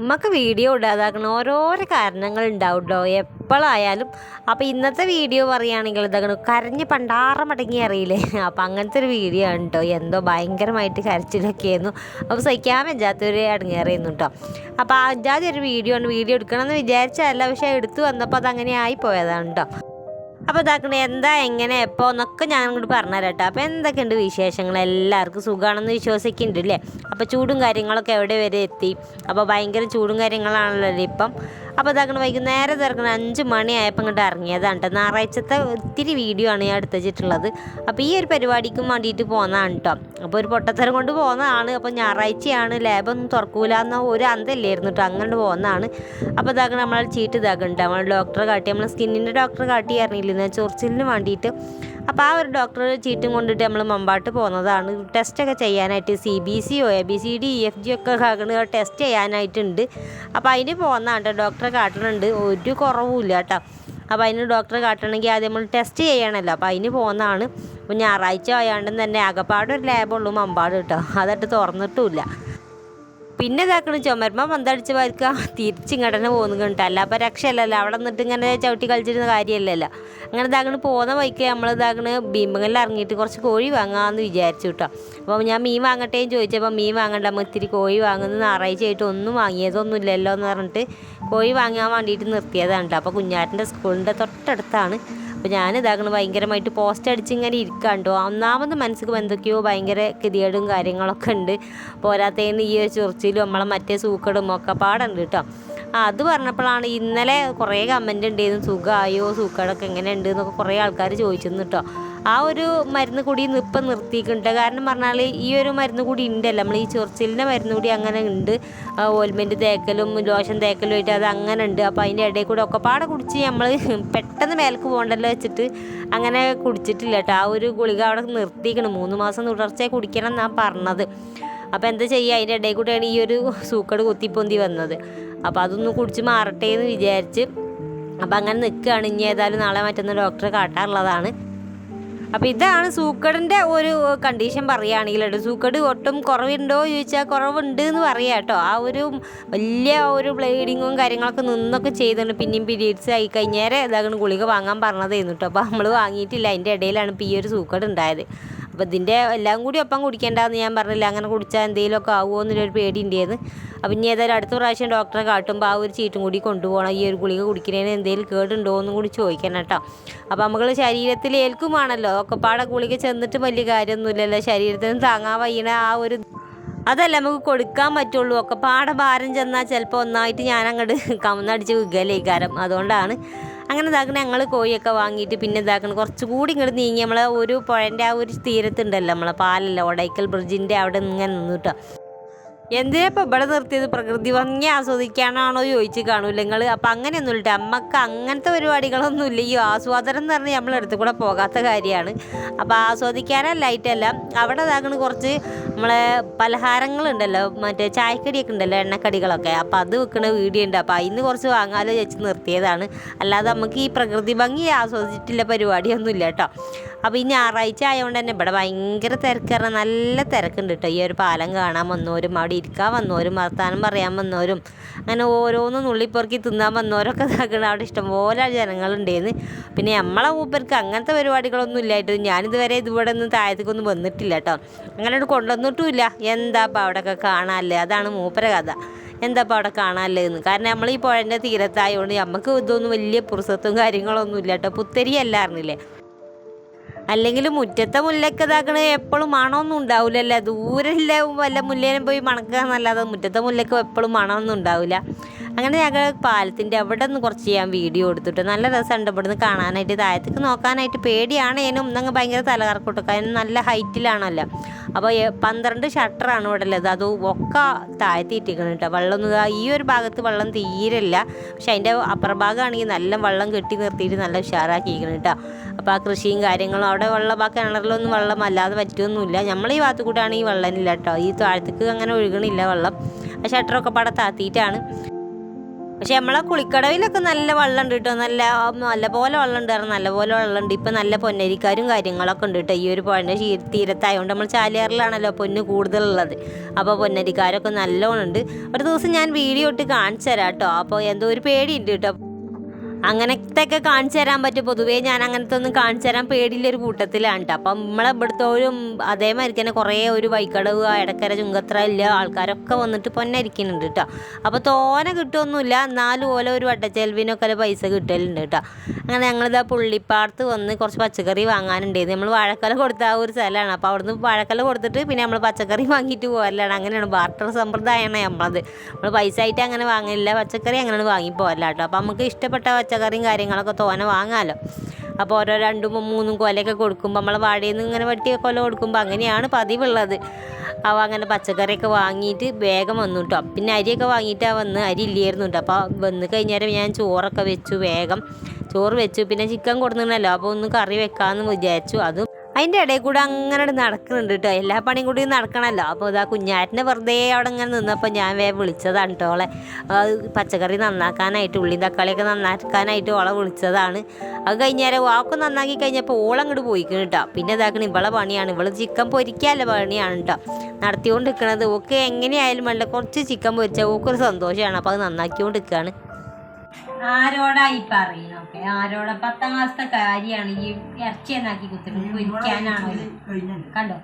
നമുക്ക് വീഡിയോ ഇടാതാക്കണ ഓരോരോ കാരണങ്ങൾ ഉണ്ടാവും കേട്ടോ എപ്പോഴായാലും അപ്പോൾ ഇന്നത്തെ വീഡിയോ പറയുകയാണെങ്കിൽ ഇതാകണം കരഞ്ഞ് പണ്ടാറ മടങ്ങി അറിയില്ലേ? അപ്പോൾ അങ്ങനത്തെ ഒരു വീഡിയോ ആണ് കേട്ടോ എന്തോ ഭയങ്കരമായിട്ട് കരച്ചിലൊക്കെ ആയിരുന്നു അപ്പോൾ സഹിക്കാൻ പറ്റാത്തൊരു അടങ്ങേറിയിരുന്നു കേട്ടോ അപ്പോൾ അജാതി ഒരു വീഡിയോ ആണ്. വീഡിയോ എടുക്കണമെന്ന് വിചാരിച്ചതല്ല. പക്ഷേ എടുത്തു വന്നപ്പോൾ അതങ്ങനെ ആയിപ്പോയതാണ് കേട്ടോ അപ്പോൾ ഇതാക്കണേ എന്താ എങ്ങനെ എപ്പോൾ എന്നൊക്കെ ഞാൻ ഇങ്ങോട്ട് പറഞ്ഞുതരാം കേട്ടോ അപ്പോൾ എന്തൊക്കെയുണ്ട് വിശേഷങ്ങൾ? എല്ലാവർക്കും സുഖമാണെന്ന് വിശ്വസിക്കുന്നുണ്ട് അല്ലേ അപ്പോൾ ചൂടും കാര്യങ്ങളൊക്കെ എവിടെ വരെ എത്തി? അപ്പോൾ ഭയങ്കര ചൂടും കാര്യങ്ങളാണല്ലോ ഇപ്പം? അപ്പോൾ ഇതാക്കണ വൈകുന്നേരം തിറക്കണ അഞ്ച് മണിയായപ്പോൾ ഇങ്ങോട്ട് ഇറങ്ങിയതാണ് കേട്ടോ. ഞായറാഴ്ചത്തെ ഒത്തിരി വീഡിയോ ആണ് ഞാൻ എടുത്തുവച്ചിട്ടുള്ളത് അപ്പോൾ ഈ ഒരു പരിപാടിക്കും വേണ്ടിയിട്ട് പോകുന്നതാണ് കേട്ടോ. അപ്പോൾ ഒരു പൊട്ടത്തരം കൊണ്ട് പോകുന്നതാണ് അപ്പോൾ ഞായറാഴ്ചയാണ് ലാബൊന്നും തുറക്കൂല എന്ന ഒരു അന്തല്ലായിരുന്നു കേട്ടോ. അങ്ങോട്ട് പോകുന്നതാണ് അപ്പോൾ ഇതാകണം നമ്മൾ ചീട്ട് ഇതാക്കുന്നുണ്ട് നമ്മൾ ഡോക്ടറെ കാട്ടി നമ്മൾ സ്കിന്നിന്റെ ഡോക്ടറെ കാട്ടി അറിഞ്ഞില്ലെന്ന് ചൊറിച്ചിലിന് വേണ്ടിയിട്ട്. അപ്പോൾ ആ ഒരു ഡോക്ടർ ചീറ്റും കൊണ്ടിട്ട് നമ്മൾ മുമ്പാട്ട് പോകുന്നതാണ് ടെസ്റ്റൊക്കെ ചെയ്യാനായിട്ട് C B C O A B C D E F G ഒക്കെ ടെസ്റ്റ് ചെയ്യാനായിട്ടുണ്ട്. അപ്പോൾ അതിന് പോകുന്നതാണ് കേട്ടോ. ഡോക്ടറെ കാട്ടണുണ്ട്. ഒരു കുറവുമില്ല കേട്ടോ അപ്പോൾ അതിന് ഡോക്ടറെ കാട്ടണമെങ്കിൽ ആദ്യം നമ്മൾ ടെസ്റ്റ് ചെയ്യണമല്ലോ. അപ്പോൾ അതിന് പോകുന്നതാണ്. അപ്പോൾ ഞായറാഴ്ച ആയതുകൊണ്ട് തന്നെ ആകപ്പാട് ഒരു ലാബുള്ളൂ മമ്പാട് കേട്ടോ അതായിട്ട് തുറന്നിട്ടുമില്ല. പിന്നെ ഇതാക്കണം ചുമരുമ്പോൾ പന്തടിച്ച് വരക്കുക തിരിച്ച് ഇങ്ങടനെ പോകുന്നുണ്ട് അല്ല അപ്പോൾ രക്ഷയല്ലല്ലോ. അവിടെ നിന്നിട്ട് ഇങ്ങനെ ചവിട്ടി കളിച്ചിരുന്ന കാര്യമല്ലല്ലോ. അങ്ങനെ ഇതാക്കണ് പോകുന്ന വൈക്ക് നമ്മൾ ഇതാക്കണ് ഭീമങ്ങളിൽ ഇറങ്ങിയിട്ട് കുറച്ച് കോഴി വാങ്ങാമെന്ന് വിചാരിച്ചു കേട്ടോ. അപ്പോൾ ഞാൻ മീൻ വാങ്ങട്ടെ എന്ന് ചോദിച്ചപ്പോൾ മീൻ വാങ്ങണ്ട നമ്മൾ ഇത്തിരി കോഴി വാങ്ങുന്നത് ഞായറാഴ്ച ആയിട്ട് ഒന്നും വാങ്ങിയതൊന്നും ഇല്ലല്ലോ എന്ന് പറഞ്ഞിട്ട് കോഴി വാങ്ങാൻ വേണ്ടിയിട്ട് നിർത്തിയതാണ് കേട്ടോ. അപ്പോൾ കുഞ്ഞാറ്റിന്റെ സ്കൂളിന്റെ തൊട്ടടുത്താണ് അപ്പോൾ ഞാൻ ഇതാക്കണം ഭയങ്കരമായിട്ട് പോസ്റ്റ് അടിച്ച് ഇങ്ങനെ ഇരിക്കാണ്ടോ? ഒന്നാമത് മനസ്സിൽ എന്തൊക്കെയോ ഭയങ്കര ഗതികേടും കാര്യങ്ങളൊക്കെ ഉണ്ട്. പോരാത്തതിന് ഈ ഒരു ചൊറിച്ചിലും നമ്മളെ മറ്റേ സൂക്കടും ഒക്കെ പാടുണ്ട് കേട്ടോ ആ അത് പറഞ്ഞപ്പോഴാണ് ഇന്നലെ കുറേ കമന്റ് ഉണ്ടായിരുന്നു സുഖമായോ സൂക്കടൊക്കെ എങ്ങനെ ഉണ്ട് എന്നൊക്കെ കുറേ ആൾക്കാർ ചോദിച്ചിരുന്നു കേട്ടോ ആ ഒരു മരുന്ന് കൂടി ഇപ്പം നിർത്തിയിട്ടുണ്ട്. കാരണം പറഞ്ഞാൽ ഈ ഒരു മരുന്ന് കൂടി ഉണ്ടല്ലോ നമ്മൾ ഈ ചൊറിച്ചിലിന്റെ മരുന്ന് കൂടി അങ്ങനെ ഉണ്ട് ഓൽമെന്റ് തേക്കലും ലോഷൻ തേക്കലും ആയിട്ട് അത് അങ്ങനെ ഉണ്ട് അപ്പോൾ അതിന്റെ ഇടയിൽ കൂടെ ഒക്കെ പാടെ കുടിച്ച് നമ്മൾ പെട്ടെന്ന് മേലേക്ക് പോകണ്ടല്ലോ വെച്ചിട്ട് അങ്ങനെ കുടിച്ചിട്ടില്ല കേട്ടോ. ആ ഒരു ഗുളിക അവിടെ നിർത്തിക്കണം മൂന്ന് മാസം തുടർച്ചയായി കുടിക്കണം എന്നാണ് പറഞ്ഞത്. അപ്പോൾ എന്താ ചെയ്യുക അതിന്റെ ഇടയിൽ കൂടെയാണ് ഈ ഒരു സൂക്കട് കുത്തിപ്പൊന്തി വന്നത്. അപ്പോൾ അതൊന്ന് കുടിച്ച് മാറട്ടെ എന്ന് വിചാരിച്ച്. അപ്പോൾ അങ്ങനെ നിൽക്കുകയാണ് ഇനി ഏതായാലും നാളെ മറ്റൊന്ന് ഡോക്ടറെ കാട്ടാറുള്ളതാണ് അപ്പോൾ ഇതാണ് സൂക്കടിന്റെ ഒരു കണ്ടീഷൻ പറയുകയാണെങ്കിൽ സൂക്കട് ഒട്ടും കുറവുണ്ടോ ചോദിച്ചാൽ കുറവുണ്ട് എന്ന് പറയാം കേട്ടോ. ആ ഒരു വലിയ ഒരു ബ്ലീഡിങ്ങും കാര്യങ്ങളൊക്കെ നിന്നൊക്കെ ചെയ്തിട്ടുണ്ട് പിന്നെയും പീരീഡ്സ് ആയി കഴിഞ്ഞേരെ ഇതാകണം ഗുളിക വാങ്ങാൻ പറഞ്ഞതായിരുന്നു കേട്ടോ. അപ്പോൾ നമ്മൾ വാങ്ങിയിട്ടില്ല. അതിന്റെ ഇടയിലാണ് ഇപ്പോൾ ഈ ഒരു സൂക്കട് ഉണ്ടായത്. അപ്പോൾ ഇതിന്റെ എല്ലാം കൂടി ഒപ്പം കുടിക്കേണ്ടതെന്ന് ഞാൻ പറഞ്ഞില്ല അങ്ങനെ കുടിച്ചാൽ എന്തെങ്കിലുമൊക്കെ ആവുമോ എന്നൊരു പേടി ഉണ്ടായിരുന്നു അപ്പം ഇനി ഏതായാലും അടുത്ത പ്രാവശ്യം ഡോക്ടറെ കാട്ടുമ്പോൾ ആ ഒരു ചീട്ടും കൂടി കൊണ്ടുപോകണം ഈ ഒരു ഗുളിക കുടിക്കുന്നതിന് എന്തെങ്കിലും കേടുണ്ടോ എന്നും കൂടി ചോദിക്കണം കേട്ടോ അപ്പോൾ നമ്മൾ ശരീരത്തിൽ ഏൽക്കുമാണല്ലോ ഒക്കെ പാടെ ഗുളിക ചെന്നിട്ട് വലിയ കാര്യമൊന്നുമില്ലല്ലോ ശരീരത്തിന് താങ്ങാൻ വയ്യണ ആ ഒരു അതല്ല നമുക്ക് കൊടുക്കാൻ പറ്റുള്ളൂ ഒക്കെ പാടെ ഭാരം ചെന്നാൽ ചിലപ്പോൾ ഒന്നായിട്ട് ഞാൻ അങ്ങോട്ട് കമന്നടിച്ച് വിൽക്കലേക്കാരം അതുകൊണ്ടാണ് അങ്ങനെ ഇതാക്കണേ ഞങ്ങൾ കോഴിയൊക്കെ വാങ്ങിയിട്ട് പിന്നെ ഇതാക്കണം കുറച്ചുകൂടി ഇങ്ങോട്ട് നീങ്ങി നമ്മളെ ഒരു പുഴന്റെ ആ ഒരു തീരത്തുണ്ടല്ലോ നമ്മളെ പാലല്ല ഒടൈക്കൽ ബ്രിഡ്ജിന്റെ അവിടെ ഇങ്ങനെ നിന്നിട്ടോ എന്തിനാ ഇപ്പം ഇവിടെ നിർത്തിയത്? പ്രകൃതി ഭംഗി ആസ്വദിക്കാനാണോ ചോദിച്ച് കാണൂല നിങ്ങൾ അപ്പം അങ്ങനെയൊന്നും ഇല്ല അമ്മയ്ക്ക് അങ്ങനത്തെ പരിപാടികളൊന്നും ഇല്ല. ഈ ആസ്വാദനം എന്ന് പറഞ്ഞാൽ നമ്മളെടുത്ത് കൂടെ പോകാത്ത കാര്യമാണ്. അപ്പോൾ ആസ്വദിക്കാനല്ലായിട്ടല്ല. അവിടെ ഇതാക്കണ കുറച്ച് നമ്മളെ പലഹാരങ്ങളുണ്ടല്ലോ മറ്റേ ചായക്കടിയൊക്കെ ഉണ്ടല്ലോ എണ്ണക്കടികളൊക്കെ. അപ്പോൾ അത് വെക്കണ വീഡിയോ ഉണ്ട് അപ്പോൾ അതിന് കുറച്ച് വാങ്ങാലോ ചേച്ചി നിർത്തിയതാണ്. അല്ലാതെ നമുക്ക് ഈ പ്രകൃതി ഭംഗി ആസ്വദിച്ചിട്ടില്ല പരിപാടിയൊന്നും ഇല്ല കേട്ടോ. അപ്പോൾ ഈ ഞായറാഴ്ച ആയതുകൊണ്ട് തന്നെ ഇവിടെ ഭയങ്കര തിരക്കറ നല്ല തിരക്കുണ്ട് കേട്ടോ. ഈ ഒരു പാലം കാണാൻ വന്നവരും അവിടെ ഇരിക്കാൻ വന്നവരും വർത്താനം പറയാൻ വന്നവരും അങ്ങനെ ഓരോന്ന് നുള്ളിപ്പൊറുക്കി തിന്നാൻ വന്നവരൊക്കെ ഇതാക്കണം അവിടെ ഇഷ്ടംപോലെ ജനങ്ങളുണ്ടേന്ന്. പിന്നെ നമ്മളെ മൂപ്പർക്ക് അങ്ങനത്തെ പരിപാടികളൊന്നും ഇല്ലായിട്ട് ഞാനിതുവരെ ഇതുവിടെ ഒന്നും താഴത്തേക്കൊന്നും വന്നിട്ടില്ല കേട്ടോ. അങ്ങനെ കൊണ്ടുവന്നിട്ടുമില്ല എന്താ അപ്പോൾ അവിടെയൊക്കെ കാണാനല്ലേ അതാണ് മൂപ്പര കഥ. എന്താ അവിടെ അവിടെ എന്ന് കാരണം നമ്മൾ ഈ പുഴന്റെ തീരത്തായതുകൊണ്ട് നമുക്ക് ഇതൊന്നും വലിയ പുറസത്തും കാര്യങ്ങളൊന്നും ഇല്ല കേട്ടോ. പുത്തരി അല്ലായിരുന്നില്ലേ അല്ലെങ്കിൽ മുറ്റത്തെ മുല്ലൊക്കെ ഇതാക്കണ എപ്പോഴും മണമൊന്നും ഉണ്ടാവില്ലല്ലേ ദൂരമില്ല വല്ല മുല്ലേനും പോയി മണക്കുക എന്നല്ലാതെ മുറ്റത്തെ മുല്ലക്ക് എപ്പോഴും മണമൊന്നും ഉണ്ടാവില്ല അങ്ങനെ ഞങ്ങൾ പാലത്തിന്റെ അവിടെ നിന്ന് കുറച്ച് ഞാൻ വീഡിയോ എടുത്തിട്ട് നല്ല രസമുണ്ട് ഇവിടെ നിന്ന് കാണാനായിട്ട്. താഴത്തേക്ക് നോക്കാനായിട്ട് പേടിയാണേനും അങ്ങ് ഭയങ്കര തലകറക്കൂട്ടൊക്കെ അതിന് നല്ല ഹൈറ്റിലാണല്ലോ. അപ്പോൾ പന്ത്രണ്ട് ഷട്ടറാണ് ഇവിടെ ഉള്ളത്. അത് ഒക്കെ താഴ്ത്തിയിട്ടിരിക്കണം കേട്ടോ. വെള്ളമൊന്നും ഈ ഒരു ഭാഗത്ത് വെള്ളം തീരല്ല പക്ഷെ അതിന്റെ അപ്പുറ ഭാഗമാണെങ്കിൽ നല്ല വെള്ളം കെട്ടി നിർത്തിയിട്ട് നല്ല ഉഷാറാക്കിയിരിക്കണം കേട്ടോ. അപ്പോൾ ആ കൃഷിയും കാര്യങ്ങളും അവിടെ വെള്ളം ആ കിണറിലൊന്നും വെള്ളം അല്ലാതെ പറ്റുമൊന്നുമില്ല നമ്മൾ ഈ ഭാഗത്ത് ഈ വെള്ളം ഇല്ല കേട്ടോ. ഈ താഴത്തേക്ക് അങ്ങനെ ഒഴുകണില്ല വെള്ളം. ആ ഷട്ടറൊക്കെ പാടെ താത്തിയിട്ടാണ് പക്ഷെ നമ്മളെ കുളിക്കടവിലൊക്കെ നല്ല വെള്ളം ഉണ്ട് കേട്ടോ നല്ല നല്ല പോലെ വെള്ളം ഉണ്ട് കാരണം നല്ല പോലെ വെള്ളം ഉണ്ട് ഇപ്പം നല്ല പൊന്നരിക്കാരും കാര്യങ്ങളൊക്കെ ഉണ്ട് കേട്ടോ ഈ ഒരു പുഴന്റെ തീരത്തായതുകൊണ്ട് നമ്മൾ ചാലിയാറിലാണല്ലോ പൊന്ന് കൂടുതലുള്ളത്. അപ്പോൾ പൊന്നരിക്കാരൊക്കെ നല്ലോണം ഉണ്ട് ഒരു ദിവസം ഞാൻ വീഡിയോ ഇട്ട് കാണിച്ചു തരാം കേട്ടോ അപ്പോൾ എന്തോ ഒരു പേടിയുണ്ട് കേട്ടോ അങ്ങനത്തെ ഒക്കെ കാണിച്ചു തരാൻ പറ്റും. പൊതുവേ ഞാൻ അങ്ങനത്തെ ഒന്നും കാണിച്ചു തരാൻ പേടിയുള്ളൊരു കൂട്ടത്തിലാണ് കേട്ടോ അപ്പം നമ്മളെ ഇവിടുത്തോരും അതേമാതിരി തന്നെ കുറേ ഒരു വൈക്കടവ് എടക്കര ചുങ്കത്ര ഇല്ല ആൾക്കാരൊക്കെ വന്നിട്ട് പൊന്നരിക്കുന്നുണ്ട് കേട്ടോ അപ്പോൾ തോന കിട്ടുമൊന്നുമില്ല എന്നാലും ഓല ഒരു വട്ടച്ചെലവിനൊക്കെ പൈസ കിട്ടലുണ്ട് കേട്ടോ അങ്ങനെ ഞങ്ങളിതാ പുള്ളിപ്പാടത്ത് വന്ന് കുറച്ച് പച്ചക്കറി വാങ്ങാനുണ്ടായിരുന്നു. നമ്മൾ വാഴക്കല കൊടുത്ത ആ ഒരു സ്ഥലമാണ്. അപ്പോൾ അവിടുന്ന് വാഴക്കല കൊടുത്തിട്ട് പിന്നെ നമ്മൾ പച്ചക്കറി വാങ്ങിയിട്ട് പോകലാണ് അങ്ങനെയാണ് ബാർട്ടർ സമ്പ്രദായമാണ് നമ്മളത്. നമ്മൾ പൈസ ആയിട്ട് അങ്ങനെ വാങ്ങില്ല പച്ചക്കറി അങ്ങനെയാണ് വാങ്ങി പോകലാട്ടോ അപ്പോൾ നമുക്ക് ഇഷ്ടപ്പെട്ട പച്ചക്കറിയും കാര്യങ്ങളൊക്കെ തോനെ വാങ്ങാമല്ലോ അപ്പോൾ ഓരോ രണ്ടും മൂന്നും കൊലയൊക്കെ കൊടുക്കുമ്പോൾ നമ്മളെ വാഴയിൽ നിന്ന് ഇങ്ങനെ വെട്ടിയ കൊല കൊടുക്കുമ്പോൾ അങ്ങനെയാണ് പതിവുള്ളത്. അവ അങ്ങനെ പച്ചക്കറിയൊക്കെ വാങ്ങിയിട്ട് വേഗം വന്നു കേട്ടോ പിന്നെ അരിയൊക്കെ വാങ്ങിയിട്ടാണ് വന്ന് അരി ഇല്ലായിരുന്നു കേട്ടോ അപ്പോൾ വന്ന് കഴിഞ്ഞേരം ഞാൻ ചോറൊക്കെ വെച്ചു വേഗം. ചോറ് വെച്ചു. പിന്നെ ചിക്കൻ കൊടുത്തിട്ടുണ്ടല്ലോ അപ്പോൾ ഒന്ന് കറി വെക്കാമെന്ന് വിചാരിച്ചു. അതും അതിന്റെ ഇടയിൽ കൂടെ അങ്ങനെ നടക്കുന്നുണ്ട് കേട്ടോ എല്ലാ പണിയും കൂടി നടക്കണമല്ലോ അപ്പോൾ ഇതാ കുഞ്ഞാറ്റിനെ വെറുതെ അവിടെ ഇങ്ങനെ നിന്നപ്പോൾ ഞാൻ വേ വിളിച്ചതാണ് കേട്ടോ ഓളെ. പച്ചക്കറി നന്നാക്കാനായിട്ട് ഉള്ളി തക്കാളിയൊക്കെ നന്നാക്കാനായിട്ട് ഓളെ വിളിച്ചതാണ്. അത് കഴിഞ്ഞേരം വാക്ക് നന്നാക്കി കഴിഞ്ഞപ്പോൾ ഓളങ്ങോട്ട് പോയിക്കണം കേട്ടോ പിന്നെ ഇതാക്കണ ഇവളെ പണിയാണ്. ഇവൾ ചിക്കൻ പൊരിക്കാല്ല പണിയാണ് കേട്ടോ നടത്തിക്കൊണ്ട് നിൽക്കണത് ഓക്കെ എങ്ങനെയായാലും വേണ്ട കുറച്ച് ചിക്കൻ പൊരിച്ചാൽ ഓക്കൊരു സന്തോഷമാണ് അപ്പോൾ അത് നന്നാക്കിക്കൊണ്ട് നിൽക്കുകയാണ് ആരോടായി പറയുന്നൊക്കെ ആരോടാ? പത്താം ക്ലാസ്സത്തെ കാര്യമാണ് ഈ ഇറച്ചി എന്നാക്കി കുത്തിട്ട് പൊരിക്കാനാണോ ഇത്? കണ്ടോ?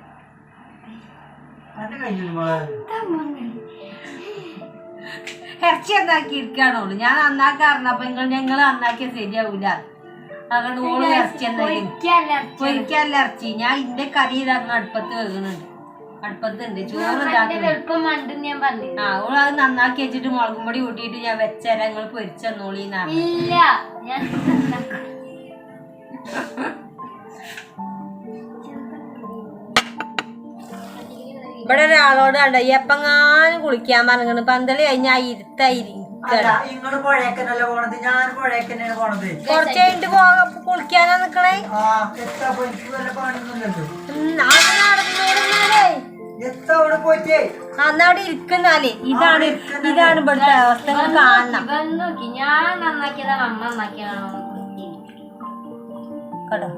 ഇറച്ചി എന്താക്കി ഇരിക്കാണോ ഞാൻ നന്നാക്കാറുണ്ട് അപ്പൊ നിങ്ങൾ ഞങ്ങൾ അന്നാക്കിയ ശരിയാവൂല. അതുകൊണ്ട് ഓൾ ഇറച്ചി എന്താ പൊരിക്കാല്ല ഇറച്ചി. ഞാൻ ഇന്റെ കറി ഇതങ്ങ് അടുപ്പത്ത് വെക്കുന്നുണ്ട്. അടുപ്പത്തുണ്ട് ചോറ് ഇതാക്കുന്നുണ്ട് എളുപ്പം മണ്ട് ഞാൻ പറഞ്ഞു. ആ ഓൾ അത് നന്നാക്കി വെച്ചിട്ട് മുളകും പൊടി കൂട്ടിയിട്ട് ഞാൻ വെച്ചേരാ നിങ്ങൾ പൊരിച്ചെന്നോളിന്നാ ഇല്ല ഞാൻ ഇവിടെ ഒരാളോട് കണ്ട എപ്പങ്ങാനും കുളിക്കാൻ പറഞ്ഞു പന്തൽ കഴിഞ്ഞാ ഇരുത്തായിരിക്കും പോണത്? ഞാൻ പുഴേക്കന്നെയാണ് പോണത്. കുറച്ച് കഴിഞ്ഞിട്ട് പോ കുളിക്കാനാ നിക്കണേ. ആ എത്താ വല്ല പണിയൊന്നുമില്ലല്ലോ അന്നവിടെ ഇരിക്കുന്നാലേ ഇതാണ് ഇതാണ് ഇവിടുത്തെ അവസ്ഥ കാണണം. ഇവൻ നോക്കി. ഞാൻ അമ്മ നന്നാക്കിയതാണോ? കേട്ടോ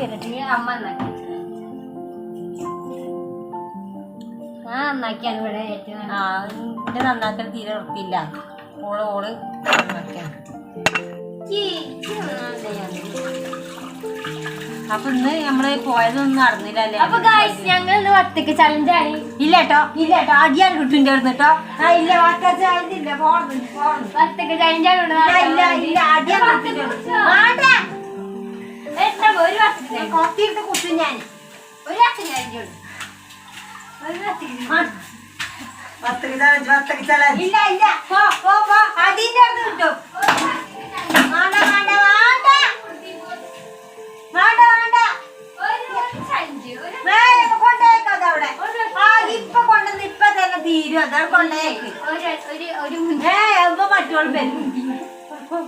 വരട്ടെ. നീ അമ്മ നന്നാക്കി. ഞാൻ നന്നാക്കിയാണ് ഇവിടെ ഏറ്റവും ആ എന്റെ നന്നാക്കൽ തീരെ ഉറപ്പില്ല. ഓൾ ഓൾ നന്നാക്കിയാണ്. അപ്പൊ ഇന്ന് നമ്മൾ പോയതൊന്നും നടന്നില്ലല്ലേ അപ്പൊ ഗായ്സ് ഞങ്ങൾ ഇന്ന് വത്തക്ക് ചലഞ്ച് ആയി. ഇല്ല കേട്ടോ ഇല്ല. കേട്ടോ അടിയാൻ കിട്ടും ചേർന്ന് കേട്ടോ ആ ഇല്ല വാക്കില്ല പോണത് പോണത് വത്തക്ക് ചലഞ്ച് ആണ് ഇല്ല ഇല്ല ഇല്ല അടിയാൻ എത്ര ഒരു വത്തക്ക് കൊത്തിയിട്ട് കുത്തും ഞാൻ. ഒരു വത്തക്ക് ചലഞ്ച് ഉണ്ട് ഒരു ആ, വത്തക്ക് ചലഞ്ച് ചലഞ്ച് ഇല്ല ഇല്ല. പോ പോ പോ. അടുത്ത് കിട്ടും വേണ്ട വേണ്ട. ഇപ്പൊ ഇപ്പൊ കൊണ്ടുവന്ന് ഇപ്പൊ തന്നെ തീരും. അതാണ് കൊണ്ടേക്ക്. ഏ ഇപ്പൊ മറ്റോൾ വരും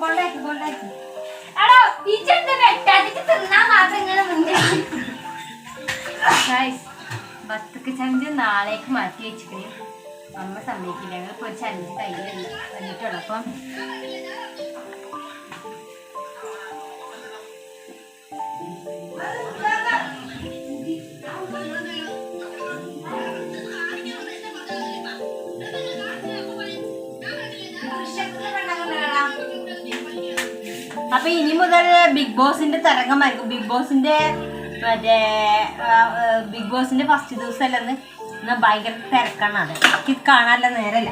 കൊണ്ടേക്ക് കൊണ്ടേക്ക്. എടോ ഇജെന്ത് വെട്ടാതിട്ട് തിന്നാൻ മാത്രം ഇങ്ങനെ മുന്നിൽ ഗൈസ് ബത്തക്ക് ചലഞ്ച് നാളേക്ക് മാറ്റി വെച്ചിട്ട് അമ്മ സമ്മതിക്കില്ല. ഞങ്ങൾ ഒരു ചലഞ്ച് കയ്യിലില്ല എന്നിട്ടുള്ളൂ അപ്പം അപ്പൊ ഇനി മുതൽ ബിഗ് ബോസിന്റെ തരംഗമായിരിക്കും. ബിഗ് ബോസിന്റെ മറ്റേ ബിഗ് ബോസിന്റെ ഫസ്റ്റ് ദിവസം ദിവസമല്ലെന്ന് ഇന്ന് ഭയങ്കര തിരക്കാണ് അത്. എനിക്ക് കാണാനുള്ള നേരല്ല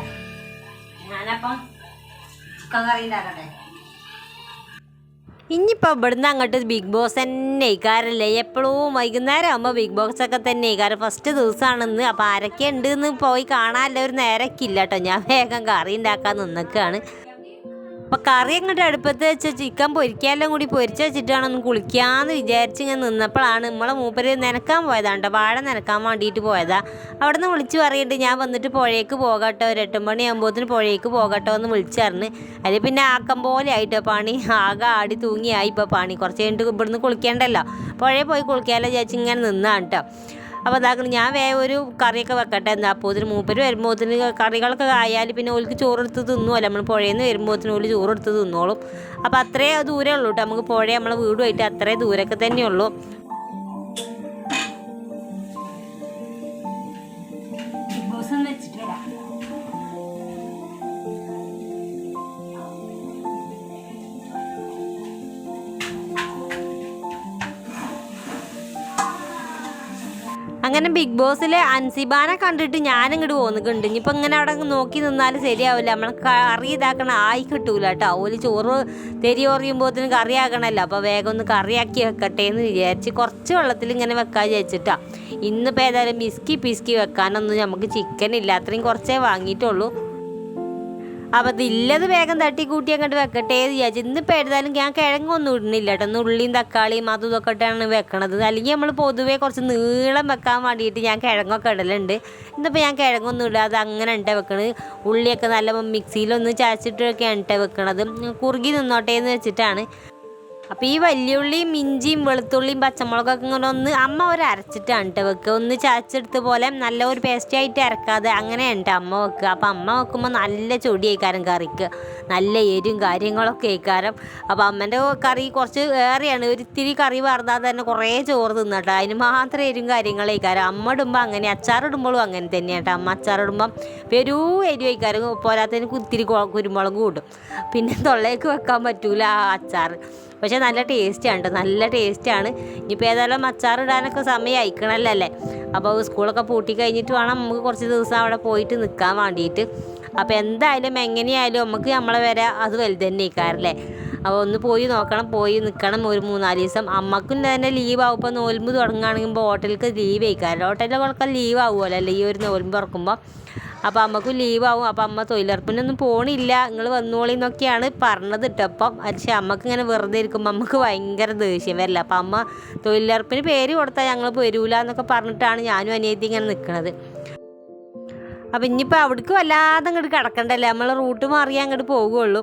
ഞാനപ്പം ചിക്കൻ കറി ഉണ്ടാക്കട്ടെ. ഇനിയിപ്പോൾ ഇവിടുന്ന് അങ്ങോട്ട് ബിഗ് ബോസ് തന്നെ ഇക്കാരല്ലേ എപ്പോഴും വൈകുന്നേരം ആകുമ്പോൾ ബിഗ് ബോസ് ഒക്കെ തന്നെ ഇക്കാരം ഫസ്റ്റ് ദിവസമാണെന്ന് അപ്പോൾ ആരൊക്കെ ഉണ്ട് എന്ന് പോയി കാണാനല്ല ഒരു നേരക്കില്ല കേട്ടോ. ഞാൻ വേഗം കറി ഉണ്ടാക്കാൻ നിന്നൊക്കെയാണ്. അപ്പോൾ കറി അങ്ങോട്ട് അടുപ്പത്ത് വെച്ച് ചിക്കൻ പൊരിക്കാനെല്ലാം കൂടി പൊരിച്ച് വെച്ചിട്ടാണ് ഒന്ന് കുളിക്കാമെന്ന് വിചാരിച്ച് ഇങ്ങനെ നിന്നപ്പോഴാണ് നമ്മളെ മൂപ്പര് നനക്കാൻ പോയതാണ്ട് വാഴ നനക്കാൻ വേണ്ടിയിട്ട് പോയതാ. അവിടെ നിന്ന് വിളിച്ച് പറയുന്നുണ്ട് ഞാൻ വന്നിട്ട് പുഴയ്ക്ക് പോകട്ടോ. ഒരു എട്ട് മണിയാകുമ്പോഴത്തേന് പുഴയ്ക്ക് പോകട്ടോ എന്ന് വിളിച്ചറിഞ്ഞ്. അതിൽ പിന്നെ ആക്കം പോലെ ആയിട്ടോ പണി. ആകെ ആടി തൂങ്ങിയായി ഇപ്പോൾ പണി. കുറച്ച് കഴിഞ്ഞിട്ട് ഇവിടുന്ന് കുളിക്കേണ്ടല്ലോ. പുഴയിൽ പോയി കുളിക്കാമല്ലോ വിചാരിച്ച് ഇങ്ങനെ നിന്നാണ് കേട്ടോ അപ്പോൾ അതാക്കണം ഞാൻ വേറെ ഒരു കറിയൊക്കെ വെക്കട്ടെ. എന്താ അപ്പോൾ ഇതിന് മൂപ്പര് വരുമ്പോഴത്തിന് കറികളൊക്കെ ആയാൽ പിന്നെ ഓൾക്ക് ചോറെടുത്ത് തിന്നുമല്ലോ നമ്മൾ പുഴയിൽ നിന്ന് വരുമ്പോഴത്തിന് ഓൽ ചോറെടുത്ത് തിന്നോളും. അപ്പോൾ അത്രേ ദൂരമേ ഉള്ളൂ കേട്ടോ നമുക്ക് പുഴ നമ്മളെ വീടുമായിട്ട് അത്രേ ദൂരമൊക്കെ തന്നെയുള്ളൂ. അങ്ങനെ ബിഗ് ബോസിലെ അൻസിബാനെ കണ്ടിട്ട് ഞാനിങ്ങോട്ട് പോകുന്നുണ്ട് ഇനിയിപ്പോൾ ഇങ്ങനെ അവിടെ നോക്കി നിന്നാൽ ശരിയാവില്ല. നമ്മൾ കറി ഇതാക്കണ ആയി കിട്ടൂല കേട്ടോ ഒരു ചോറ് തെരി പറയുമ്പോഴത്തേന് കറി ആക്കണമല്ലോ അപ്പോൾ വേഗം ഒന്ന് കറിയാക്കി വെക്കട്ടെ എന്ന് വിചാരിച്ച് കുറച്ച് വെള്ളത്തിൽ ഇങ്ങനെ വെക്കാൻ വിചാരിച്ചിട്ടാ. ഇന്നിപ്പോൾ ഏതായാലും മിസ്കി പിസ്കി വെക്കാനൊന്നും നമുക്ക് ചിക്കൻ ഇല്ല. അത്രയും കുറച്ചേ വാങ്ങിയിട്ടുള്ളൂ. അപ്പം ഇല്ലത് വേഗം തട്ടി കൂട്ടി അങ്ങോട്ട് വെക്കട്ടെ എന്ന് വിചാരിച്ചു. ഇന്നിപ്പോൾ ഏതായാലും ഞാൻ കിഴങ്ങൊന്നും ഇടുന്നില്ല കേട്ടോ. ഉള്ളിയും തക്കാളിയും അതും ഇതൊക്കെ ഇട്ടാണ് വെക്കണത്. അല്ലെങ്കിൽ നമ്മൾ പൊതുവേ കുറച്ച് നീളം വെക്കാൻ വേണ്ടിയിട്ട് ഞാൻ കിഴങ്ങൊക്കെ ഇടലുണ്ട്. ഇന്നിപ്പോൾ ഞാൻ കിഴങ്ങൊന്നും ഇടാതെ അങ്ങനെ ഇട്ട വെക്കണത് ഉള്ളിയൊക്കെ നല്ല മിക്സിയിലൊന്ന് ചാച്ചിട്ടൊക്കെയാണ് ഇട്ട വെക്കണത്. കുറുകി നിന്നോട്ടേ എന്ന് വെച്ചിട്ടാണ്. അപ്പോൾ ഈ വലിയുള്ളിയും ഇഞ്ചിയും വെളുത്തുള്ളിയും പച്ചമുളകൊക്കെ ഇങ്ങനെ ഒന്ന് അമ്മ ഒരു അരച്ചിട്ടാണ് കേട്ടോ വെക്കുക. ഒന്ന് ചതച്ചെടുത്ത പോലെ നല്ല ഒരു പേസ്റ്റ് ആയിട്ട് അരക്കാതെ അങ്ങനെയാണ് കേട്ടോ അമ്മ വെക്കുക. അപ്പോൾ അമ്മ വെക്കുമ്പോൾ നല്ല ചൊടി ആയിക്കാരം കറിക്ക്. നല്ല എരും കാര്യങ്ങളൊക്കെ ആയിക്കാരം അപ്പോൾ അമ്മേന്റെ കറി കുറച്ച് ഏറെയാണ്. ഒരിത്തിരി കറി വറുതാൽ തന്നെ കുറേ ചോറ് തിന്നട്ടോ അതിന് മാത്രം എരും കാര്യങ്ങളായിക്കാരം അമ്മ ഇടുമ്പോൾ അങ്ങനെ അച്ചാറിടുമ്പോഴും അങ്ങനെ തന്നെയാണ് കേട്ടോ അമ്മ അച്ചാറിടുമ്പം പെരൂ എരി വയ്ക്കാരം പോരാത്തതിന് ഇത്തിരി കൊ- കുരുമുളക് കൂട്ടും പിന്നെ തൊള്ളേക്ക് വെക്കാൻ പറ്റൂല ആ അച്ചാർ പക്ഷേ നല്ല ടേസ്റ്റാണ് നല്ല ടേസ്റ്റാണ് ഇനിയിപ്പോൾ ഏതായാലും അച്ചാറിടാനൊക്കെ സമയം അയക്കണമല്ലേ അപ്പോൾ സ്കൂളൊക്കെ പൂട്ടി കഴിഞ്ഞിട്ട് വേണം നമുക്ക് കുറച്ച് ദിവസം അവിടെ പോയിട്ട് നിൽക്കാൻ വേണ്ടിയിട്ട്. അപ്പോൾ എന്തായാലും എങ്ങനെയായാലും നമുക്ക് നമ്മളെ വരെ അത് വലുത് തന്നെ ഇക്കാറല്ലേ അപ്പോൾ ഒന്ന് പോയി നോക്കണം പോയി നിൽക്കണം ഒരു മൂന്നാൽ ദിവസം. അമ്മക്കും തന്നെ ലീവ് ആവും. ഇപ്പോൾ നോൽമ്പ് തുടങ്ങുകയാണെങ്കിൽ ഹോട്ടലിലേക്ക് ലീവ് ആയിക്കാറില്ല ഹോട്ടലിലെ കുറയ്ക്കാൻ ലീവ് ആവുമല്ലോ അല്ലേ? ഈ ഒരു നോൽമ്പ് തുറക്കുമ്പോൾ അപ്പോൾ അമ്മക്കും ലീവാവും. അപ്പം അമ്മ തൊഴിലുറപ്പിനൊന്നും പോണില്ല. നിങ്ങൾ വന്നോളി എന്നൊക്കെയാണ് പറഞ്ഞത് കേട്ടോ അപ്പം പക്ഷേ അമ്മയ്ക്ക് ഇങ്ങനെ വെറുതെ ഇരിക്കുമ്പോൾ അമ്മയ്ക്ക് ഭയങ്കര ദേഷ്യം വരില്ല. അപ്പം അമ്മ തൊഴിലുറപ്പിന് പേര് കൊടുത്താൽ ഞങ്ങൾ വരൂല എന്നൊക്കെ പറഞ്ഞിട്ടാണ് ഞാനും അനിയത്തി ഇങ്ങനെ നിൽക്കുന്നത് അപ്പം ഇനിയിപ്പോൾ അവിടേക്ക് വല്ലാതെ അങ്ങോട്ട് കിടക്കണ്ടല്ലേ? നമ്മൾ റൂട്ട് മാറിയേ അങ്ങോട്ട് പോകുള്ളൂ.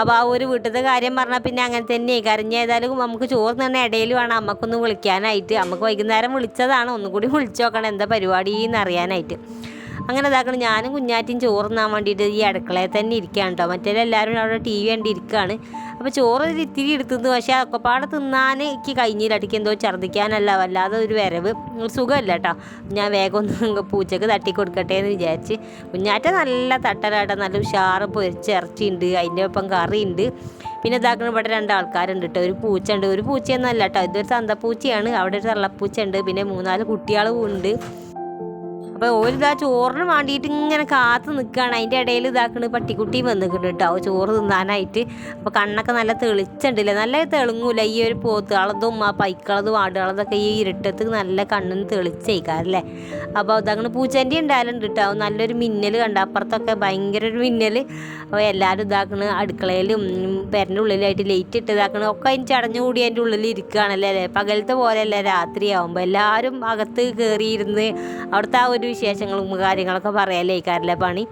അപ്പോൾ ആ ഒരു വീട്ടിലത്തെ കാര്യം പറഞ്ഞാൽ പിന്നെ അങ്ങനെ തന്നെ കരഞ്ഞ ഏതായാലും നമുക്ക് ചോറ് തന്നെ ഇടയിൽ വേണം അമ്മക്കൊന്ന് വിളിക്കാനായിട്ട്. നമുക്ക് വൈകുന്നേരം വിളിച്ചതാണ്. ഒന്നും കൂടി വിളിച്ചു നോക്കണം എന്താ പരിപാടി എന്ന് അറിയാനായിട്ട്. അങ്ങനെ ഇതാക്കണം. ഞാനും കുഞ്ഞാറ്റും ചോറ് തിന്നാൻ വേണ്ടിയിട്ട് ഈ അടുക്കളയിൽ തന്നെ ഇരിക്കുകയാണ് കേട്ടോ മറ്റേതെല്ലാവരും അവിടെ ടി വി കണ്ട് ഇരിക്കുകയാണ് അപ്പോൾ ചോറ് ഇത്തിരി എടുത്തുനിന്ന് പക്ഷേ ഒക്കെപ്പാടെ തിന്നാൻ എനിക്ക് കഴിഞ്ഞില്ല. അടിക്ക് എന്തോ ഛർദ്ദിക്കാനല്ല വല്ലാതെ ഒരു വരവ്. സുഖമല്ല കേട്ടോ ഞാൻ വേഗം ഒന്ന് പൂച്ചക്ക് തട്ടി കൊടുക്കട്ടെ എന്ന് വിചാരിച്ച്. കുഞ്ഞാറ്റ നല്ല തട്ടലാട്ടോ നല്ല ഉഷാറ് പൊരിച്ച ഇറച്ചിയുണ്ട്. അതിന്റെ ഒപ്പം കറിയുണ്ട്. പിന്നെ ഇതാക്കുന്ന ഇവിടെ രണ്ട് ആൾക്കാരുണ്ട് കേട്ടോ ഒരു പൂച്ച ഉണ്ട് ഒരു പൂച്ചയൊന്നും അല്ല കേട്ടോ ഇതൊരു തന്തപ്പൂച്ചയാണ്. അവിടെ ഒരു തള്ളപ്പൂച്ച ഉണ്ട് പിന്നെ മൂന്നാൽ കുട്ടികളും ഉണ്ട്. അപ്പോൾ ഓരിതാ ചോറിന് വേണ്ടിയിട്ട് ഇങ്ങനെ കാത്ത് നിൽക്കുകയാണ് അതിന്റെ ഇടയിൽ ഇതാക്കണ് പട്ടിക്കുട്ടി വന്നിട്ടുണ്ട് കേട്ടോ. ചോറ് തിന്നാനായിട്ട്. അപ്പോൾ കണ്ണൊക്കെ നല്ല തെളിച്ചുണ്ടല്ലേ? നല്ല തെളിങ്ങൂല. ഈ ഒരു പോത്തുകളതും ആ പൈക്കളതും ആടുകളതൊക്കെ ഈ ഇരുട്ടത്ത് നല്ല കണ്ണിന് തെളിച്ചേക്കാറല്ലേ അപ്പോൾ അതങ്ങനെ പൂച്ചേന്റെ ഉണ്ടായാലുണ്ട് കേട്ടോ. നല്ലൊരു മിന്നൽ കണ്ട അപ്പുറത്തൊക്കെ ഭയങ്കര ഒരു മിന്നൽ. അപ്പോൾ എല്ലാവരും ഇതാക്കണ് അടുക്കളയിലും പെരന്റെ ഉള്ളിലായിട്ട് ലൈറ്റ് ഇട്ട് ഇതാക്കണ്. ഒക്കെ അതിന് ചടഞ്ഞു കൂടി അതിന്റെ ഉള്ളിൽ ഇരിക്കുകയാണല്ലേ അല്ലേ? പകലത്തെ പോലെയല്ല രാത്രിയാവുമ്പോൾ എല്ലാവരും അകത്ത് കയറിയിരുന്ന് അവിടുത്തെ ആ ഒരു വിശേഷങ്ങളും കാര്യങ്ങളൊക്കെ പറയാല്ലേ ഇക്കാരിലെ പണി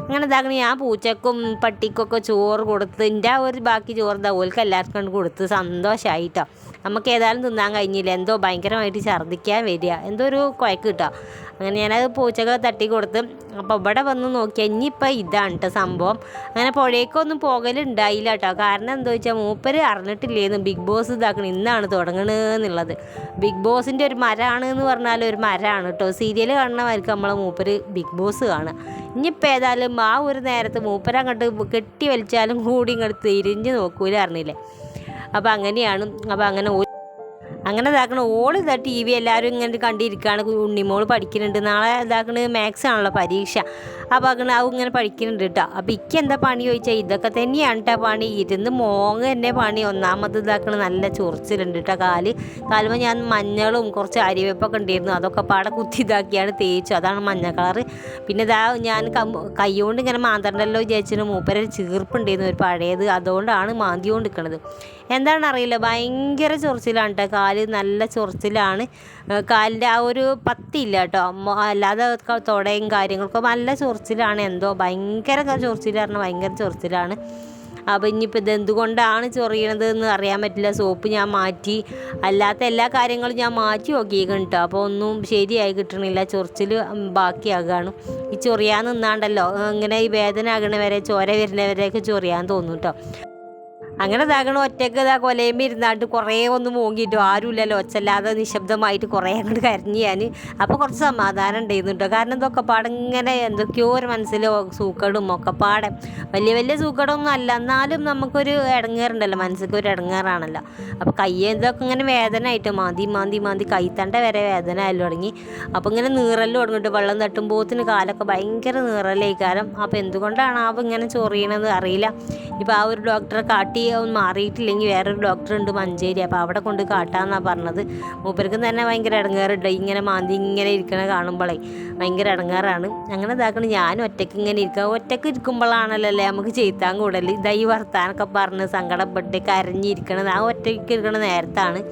അങ്ങനെ ഇതാക്കണ ഞാൻ പൂച്ചക്കും പട്ടിക്കൊക്കെ ചോറ് കൊടുത്ത് എന്റെ ഒരു ബാക്കി ചോറ് ഇതാ ഓൽക്ക് എല്ലാവർക്കും കൊടുത്ത് സന്തോഷമായിട്ടോ നമുക്ക് ഏതായാലും തിന്നാൻ കഴിഞ്ഞില്ല. എന്തോ ഭയങ്കരമായിട്ട് ഛർദ്ദിക്കാൻ വരിക. എന്തോ ഒരു കുഴക്ക് കിട്ടുക. അങ്ങനെ ഞാനത് പൂച്ചകൾ തട്ടി കൊടുത്ത് അപ്പോൾ ഇവിടെ വന്ന് നോക്കിയാൽ ഇനിയിപ്പോൾ ഇതാണ് കേട്ടോ സംഭവം. അങ്ങനെ പുഴയ്ക്കൊന്നും പോകലുണ്ടായില്ല കേട്ടോ കാരണം എന്താ വെച്ചാൽ മൂപ്പര് അറിഞ്ഞിട്ടില്ലേന്ന് ബിഗ് ബോസ് ഇതാക്കണം ഇന്നാണ് തുടങ്ങണെന്നുള്ളത്. ബിഗ് ബോസിന്റെ ഒരു മരമാണ് എന്ന് പറഞ്ഞാൽ ഒരു മരമാണ് കേട്ടോ സീരിയൽ കാണണമായിരിക്കും നമ്മളെ മൂപ്പര് ബിഗ് ബോസ് കാണുക. ഇനിയിപ്പോൾ ഏതായാലും ആ ഒരു നേരത്ത് മൂപ്പര് അങ്ങോട്ട് കെട്ടി വലിച്ചാലും കൂടി ഇങ്ങോട്ട് തിരിഞ്ഞ് നോക്കൂല അറിഞ്ഞില്ലേ. അപ്പോൾ അങ്ങനെയാണ് അപ്പോൾ അങ്ങനെ അങ്ങനെ ഇതാക്കണ. ഓൾ ഇതാ ടി വി എല്ലാവരും ഇങ്ങനെ കണ്ടിരിക്കുകയാണ് ഉണ്ണിമോൾ പഠിക്കുന്നുണ്ട്. നാളെ ഇതാക്കണ മാത്സ് ആണല്ലോ പരീക്ഷ. അപ്പോൾ അങ്ങനെ അവ ഇങ്ങനെ പഠിക്കുന്നുണ്ട് കേട്ടോ അപ്പോൾ ഇക്ക് എന്താ പണി ചോദിച്ചാൽ ഇതൊക്കെ തന്നെയാണ് കേട്ടോ പണി. ഇരുന്ന് മോങ്ങ തന്നെ പണി. ഒന്നാമത് ഇതാക്കണ നല്ല ചൊറിച്ചിലുണ്ട് കേട്ടോ കാൽ. കാലുമ്പോൾ ഞാൻ മഞ്ഞളും കുറച്ച് അരിവേപ്പൊക്കെ ഉണ്ടായിരുന്നു. അതൊക്കെ പാടെ കുത്തി ഇതാക്കിയാണ് തേച്ചു. അതാണ് മഞ്ഞ കളറ് പിന്നെ ഇതാ ഞാൻ കൈ കൈകൊണ്ട് ഇങ്ങനെ മാന്തണ്ടല്ലോ വിചാരിച്ചിട്ട് മൂപ്പര ചീർപ്പുണ്ടായിരുന്നു ഒരു പഴയത്. അതുകൊണ്ടാണ് മാന്തി കൊണ്ട് നിൽക്കണത് എന്താണെന്നറിയില്ല ഭയങ്കര ചൊറിച്ചിലാണ് കേട്ടോ കാൽ നല്ല ചൊറിച്ചിലാണ്. കാലിന്റെ ആ ഒരു പത്തില്ല കേട്ടോ. അല്ലാതെ തുടയും കാര്യങ്ങളൊക്കെ നല്ല ചൊറിച്ചിലാണ്. എന്തോ ഭയങ്കര പറഞ്ഞാൽ ഭയങ്കര ചൊറിച്ചിലാണ്. അപ്പോൾ ഇനിയിപ്പോൾ ഇത് എന്തുകൊണ്ടാണ് ചൊറിയണത് എന്ന് അറിയാൻ പറ്റില്ല. സോപ്പ് ഞാൻ മാറ്റി അല്ലാത്ത എല്ലാ കാര്യങ്ങളും ഞാൻ മാറ്റി നോക്കിയേക്കണം കേട്ടോ. അപ്പോൾ ഒന്നും ശരിയായി കിട്ടണില്ല. ചൊറിച്ചിൽ ബാക്കിയാകുകയാണ് ഈ ചൊറിയാൻ നിന്നാണ്ടല്ലോ. ഇങ്ങനെ ഈ വേദന ആകണ വരെ ചോര വരുന്നവരെയൊക്കെ ചൊറിയാൻ തോന്നും കേട്ടോ. അങ്ങനെ ഇതാകണ ഒറ്റയ്ക്ക് ഇതാ കൊലയുമ്പോൾ ഇരുന്നാണ്ട് കുറേ ഒന്ന് മൂങ്ങിയിട്ടോ ആരുമില്ലല്ലോ ഒച്ചല്ലാതെ നിശബ്ദമായിട്ട് കുറേ അങ്ങോട്ട് കരഞ്ഞു ഞാൻ അപ്പോൾ കുറച്ച് സമാധാനം ഉണ്ടായിരുന്നുട്ടോ കാരണം ഇതൊക്കെ പാടിങ്ങനെ എന്തൊക്കെയോ ഒരു മനസ്സിൽ സൂക്കടും ഒക്കെ പാടെ. വലിയ വലിയ സൂക്കടൊന്നും അല്ല എന്നാലും നമുക്കൊരു ഇടങ്ങേറുണ്ടല്ലോ മനസ്സിലേക്ക് ഒരു ഇടങ്ങേറാണല്ലോ അപ്പോൾ കൈ ഇതൊക്കെ ഇങ്ങനെ വേദന ആയിട്ട് മാന്തി മാന്തി മാന്തി കൈത്തണ്ട വരെ വേദന ആയാലും തുടങ്ങി. അപ്പോൾ ഇങ്ങനെ നീറൽ തുടങ്ങിയിട്ട് വെള്ളം തട്ടുമ്പോത്തിന് കാലൊക്കെ ഭയങ്കര നീറലായി. കാലം അപ്പോൾ എന്തുകൊണ്ടാണ് ആവ് ഇങ്ങനെ ചൊറിയണത് അറിയില്ല. ഇപ്പോൾ ആ ഒരു ഡോക്ടറെ കാട്ടി അവൻ മാറിയിട്ടില്ലെങ്കിൽ വേറൊരു ഡോക്ടർ ഉണ്ട് മഞ്ചേരി. അപ്പോൾ അവിടെ കൊണ്ട് കാട്ടാന്നാണ് പറഞ്ഞത്. മൂപ്പർക്കും തന്നെ ഭയങ്കര ഇടങ്ങാറുണ്ട്. ഇങ്ങനെ മാന്തി ഇങ്ങനെ ഇരിക്കണ കാണുമ്പോഴേ ഭയങ്കര ഇടങ്ങാറാണ്. അങ്ങനെ ഇതാക്കണം. ഞാൻ ഒറ്റയ്ക്ക് ഇങ്ങനെ ഇരിക്കുക ഒറ്റയ്ക്ക് ഇരിക്കുമ്പോഴാണല്ലോ അല്ലേ നമുക്ക് ചെയ്ത്താൻ കൂടൽ ദൈ വർത്താനൊക്കെ പറഞ്ഞ് സങ്കടപ്പെട്ട് കരഞ്ഞിരിക്കണത്. ആ ഒറ്റയ്ക്ക് ഇരിക്കണ നേരത്താണ്.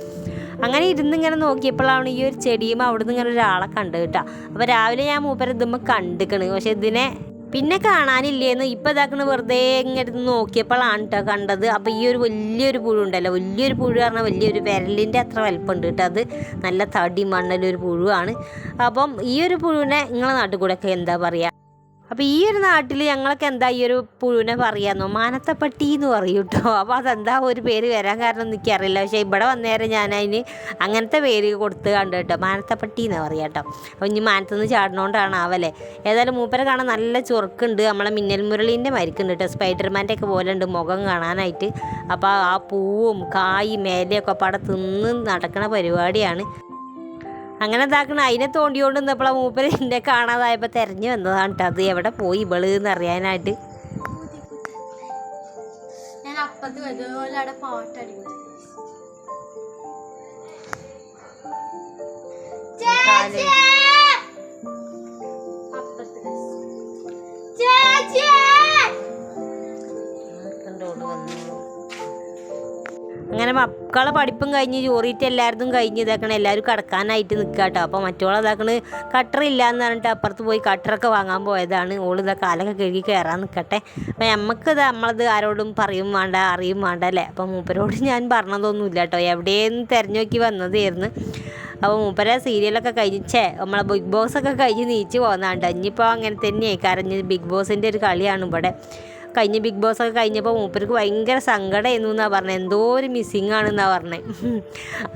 അങ്ങനെ ഇരുന്ന് ഇങ്ങനെ നോക്കിയപ്പോഴാണ് ഈ ഒരു ചെടിയും അവിടുന്ന് ഇങ്ങനെ ഒരാളെ കണ്ടു കേട്ടോ. അപ്പോൾ രാവിലെ ഞാൻ മൂപ്പരെ ഇതുമ്പോൾ കണ്ടിക്കണ്. പക്ഷേ ഇതിനെ പിന്നെ കാണാനില്ലേന്ന് ഇപ്പം ഇതാക്കണ വെറുതെ ഇങ്ങനെ നോക്കിയപ്പോഴാണ് കേട്ടോ കണ്ടത്. അപ്പോൾ ഈ ഒരു വലിയൊരു പുഴു ഉണ്ടല്ലോ. വലിയൊരു പുഴു പറഞ്ഞാൽ വലിയൊരു വിരലിന്റെ അത്ര വലിപ്പമുണ്ട് കേട്ടോ അത്. നല്ല തടി മണ്ണലൊരു പുഴുവാണ്. അപ്പം ഈ ഒരു പുഴുവിനെ നിങ്ങളെ നാട്ടിൽ കൂടെ ഒക്കെ എന്താ പറയുക അപ്പോൾ ഈ ഒരു നാട്ടിൽ ഞങ്ങൾക്ക് എന്താ ഈ ഒരു പുഴുവിനെ പറയാന്നോ? മാനത്തപ്പട്ടി എന്ന് പറയും കേട്ടോ അപ്പോൾ അതെന്താ ഒരു പേര് വരാൻ കാരണം എനിക്കറിയില്ല. പക്ഷേ ഇവിടെ വന്നേരം ഞാൻ അതിന് അങ്ങനത്തെ പേര് കൊടുത്ത് കണ്ടു കേട്ടോ മാനത്തപ്പട്ടി എന്ന് പറയാം കേട്ടോ അപ്പോൾ ഇനി മാനത്തുനിന്ന് ചാടണോണ്ടാണ് ആവല്ലേ ഏതായാലും മൂപ്പരെ കാണാൻ നല്ല ചുറുക്കുണ്ട്. നമ്മളെ മിന്നൽ മുരളീന്റെ മരിക്കുന്നുണ്ട് കേട്ടോ സ്പൈഡർമാന്റെ ഒക്കെ പോലെ ഉണ്ട് മുഖം കാണാനായിട്ട്. അപ്പോൾ ആ പൂവും കായും മേലയൊക്കെ പാടെ തിന്ന് നടക്കുന്ന പരിപാടിയാണ്. അങ്ങനെ ഇതാക്കണ അതിനെ തോണ്ടിയോണ്ട് നിന്നപ്പോൾ മൂപ്പര് എന്നെ കാണാതായപ്പോൾ തെരഞ്ഞു വന്നതാണ് കേട്ടോ അത് എവിടെ പോയി ഇവൾ എന്നറിയാനായിട്ട് ഞാൻ അപ്പത്ത് വരുപോലെ അവിടെ പാട്ടടിക്കും അപ്പത്ത് ചേച്ചി! അങ്ങനെ മക്കളെ പഠിപ്പും കഴിഞ്ഞ് ചോറിയിട്ട് എല്ലാവരും കഴിഞ്ഞ് ഇതാക്കണ എല്ലാവരും കടക്കാനായിട്ട് നിൽക്കുക കേട്ടോ അപ്പോൾ മറ്റോളെ ഇതാക്കണ് കട്ടർ ഇല്ല എന്ന് പറഞ്ഞിട്ട് അപ്പുറത്ത് പോയി കട്ടറൊക്കെ വാങ്ങാൻ പോയതാണ്. ഓൾ ഇതാ കാലൊക്കെ കഴുകി കയറാൻ നിൽക്കട്ടെ അപ്പം നമുക്ക് ഇത് നമ്മളത് ആരോടും പറയും വേണ്ട അറിയും വേണ്ട അല്ലേ? അപ്പം മൂപ്പരോട് ഞാൻ പറഞ്ഞതൊന്നുമില്ല കേട്ടോ. എവിടെയെന്ന് തിരഞ്ഞു നോക്കി വന്നതായിരുന്നു. അപ്പോൾ മൂപ്പര സീരിയലൊക്കെ കഴിഞ്ഞേ നമ്മളെ ബിഗ് ബോസ് ഒക്കെ കഴിഞ്ഞ് നീച്ച് പോകുന്നതാണ്ട് ഇനിയിപ്പോൾ അങ്ങനെ തന്നെയായി. കരഞ്ഞ് ബിഗ് ബോസിന്റെ ഒരു കളിയാണ് ഇവിടെ. കഴിഞ്ഞ ബിഗ് ബോസ് ഒക്കെ കഴിഞ്ഞപ്പോൾ മൂപ്പർക്ക് ഭയങ്കര സങ്കടമായിരുന്നു എന്നാണ് പറഞ്ഞത് എന്തോ ഒരു മിസ്സിങ് ആണെന്നാണ് പറഞ്ഞത്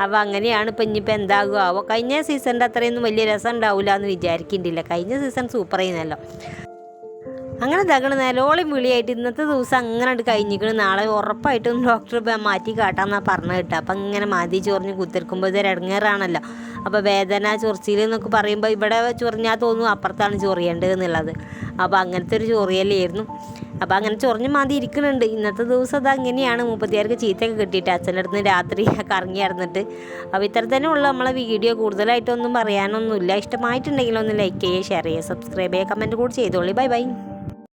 അപ്പോൾ അങ്ങനെയാണ് ഇപ്പം ഇനിയിപ്പോൾ എന്താകുക. ആവോ കഴിഞ്ഞ സീസണിന്റെ അത്രയൊന്നും വലിയ രസം ഉണ്ടാവില്ല എന്ന് വിചാരിക്കേണ്ടില്ല. കഴിഞ്ഞ സീസൺ സൂപ്പർ ചെയ്യുന്നല്ലോ അങ്ങനെ തകണ് നിലോളം വിളിയായിട്ട് ഇന്നത്തെ ദിവസം അങ്ങനെ കഴിഞ്ഞിരിക്കണം നാളെ ഉറപ്പായിട്ടും ഡോക്ടർ മാറ്റി കാട്ടാമെന്നാണ് പറഞ്ഞു കേട്ടോ. അപ്പം ഇങ്ങനെ മാതി ചൊറിഞ്ഞ് കുത്തിരിക്കുമ്പോൾ ഇതൊരു ഇടങ്ങേറാണല്ലോ അപ്പോൾ വേദന ചൊറിച്ചിൽ എന്നൊക്കെ പറയുമ്പോൾ ഇവിടെ ചൊറിഞ്ഞാൽ തോന്നും അപ്പുറത്താണ് ചൊറിയേണ്ടത് എന്നുള്ളത്. അപ്പോൾ അങ്ങനത്തെ ഒരു ചൊറിയലായിരുന്നു. അപ്പോൾ അങ്ങനെ ചൊറിഞ്ഞ് മാതി ഇരിക്കുന്നുണ്ട് ഇന്നത്തെ ദിവസം അത് അങ്ങനെയാണ്. മുപ്പത്തിയാർക്ക് ചീത്തയൊക്കെ കിട്ടിയിട്ട് അച്ഛന്റെ അടുത്ത് രാത്രി കറങ്ങി നടന്നിട്ട് അപ്പോൾ ഇത്ര തന്നെ ഉള്ള. നമ്മളെ വീഡിയോ കൂടുതലായിട്ടൊന്നും പറയാനൊന്നുമില്ല. ഇഷ്ടമായിട്ടുണ്ടെങ്കിൽ ഒന്ന് ലൈക്ക് ചെയ്യുക ഷെയർ ചെയ്യുക സബ്സ്ക്രൈബ് ചെയ്യുക കമന്റ് കൂടി ചെയ്തോളി. Bye bye